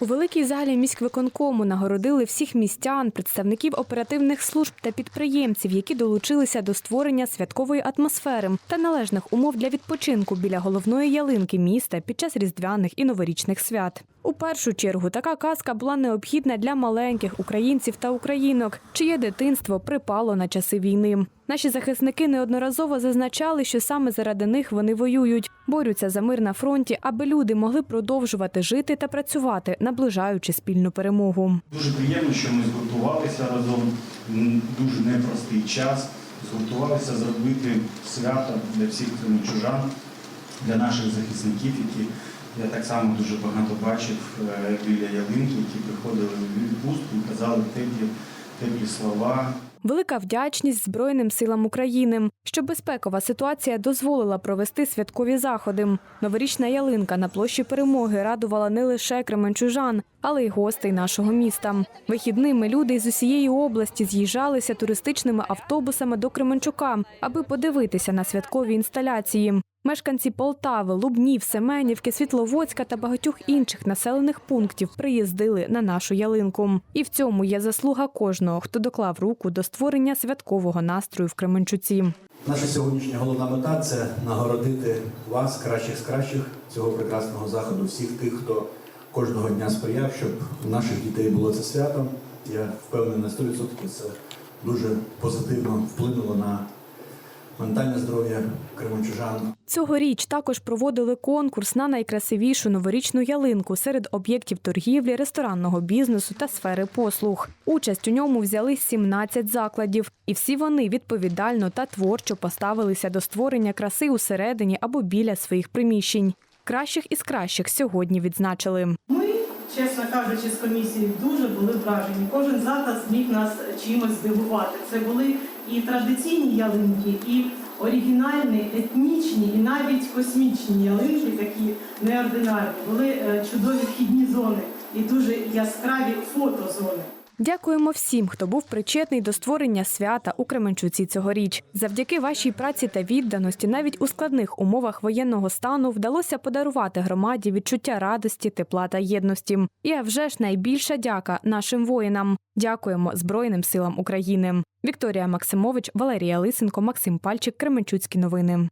У великій залі міськвиконкому нагородили всіх містян, представників оперативних служб та підприємців, які долучилися до створення святкової атмосфери та належних умов для відпочинку біля головної ялинки міста під час різдвяних і новорічних свят. У першу чергу така казка була необхідна для маленьких українців та українок, чиє дитинство припало на часи війни. Наші захисники неодноразово зазначали, що саме заради них вони воюють, борються за мир на фронті, аби люди могли продовжувати жити та працювати, наближаючи спільну перемогу. Дуже приємно, що ми згуртувалися разом. Дуже непростий час. Згуртувалися зробити свято для всіх кримчужан, для наших захисників, які я так само дуже багато бачив е, біля ялинки, які приходили в відпустку казали теплі, теплі слова. Велика вдячність Збройним силам України, що безпекова ситуація дозволила провести святкові заходи. Новорічна ялинка на площі перемоги радувала не лише кременчужан, але й гостей нашого міста. Вихідними люди з усієї області з'їжджалися туристичними автобусами до Кременчука, аби подивитися на святкові інсталяції. Мешканці Полтави, Лубнів, Семенівки, Світловодська та багатьох інших населених пунктів приїздили на нашу ялинку. І в цьому є заслуга кожного, хто доклав руку до створення святкового настрою в Кременчуці. Наша сьогоднішня головна мета це нагородити вас, кращих з кращих цього прекрасного заходу, всіх тих, хто кожного дня сприяв, щоб у наших дітей було це свято. Я впевнений на 100% це дуже позитивно вплинуло на ментальне здоров'я кременчужан. Цьогоріч також проводили конкурс на найкрасивішу новорічну ялинку серед об'єктів торгівлі, ресторанного бізнесу та сфери послуг. Участь у ньому взяли 17 закладів, і всі вони відповідально та творчо поставилися до створення краси усередині або біля своїх приміщень. Кращих із кращих сьогодні відзначили. Ми, чесно кажучи, з комісії дуже були вражені. Кожен заклад зміг нас чимось здивувати. Це були і традиційні ялинки, і оригінальні, етнічні, і навіть космічні ялинки, такі неординарні. Були е, чудові вхідні зони і дуже яскраві фотозони. Дякуємо всім, хто був причетний до створення свята у Кременчуці цьогоріч. Завдяки вашій праці та відданості, навіть у складних умовах воєнного стану вдалося подарувати громаді відчуття радості, тепла та єдності. І а вже ж найбільша дяка нашим воїнам. Дякуємо Збройним силам України. Вікторія Максимович, Валерія Лисенко, Максим Пальчик, Кременчуцькі новини.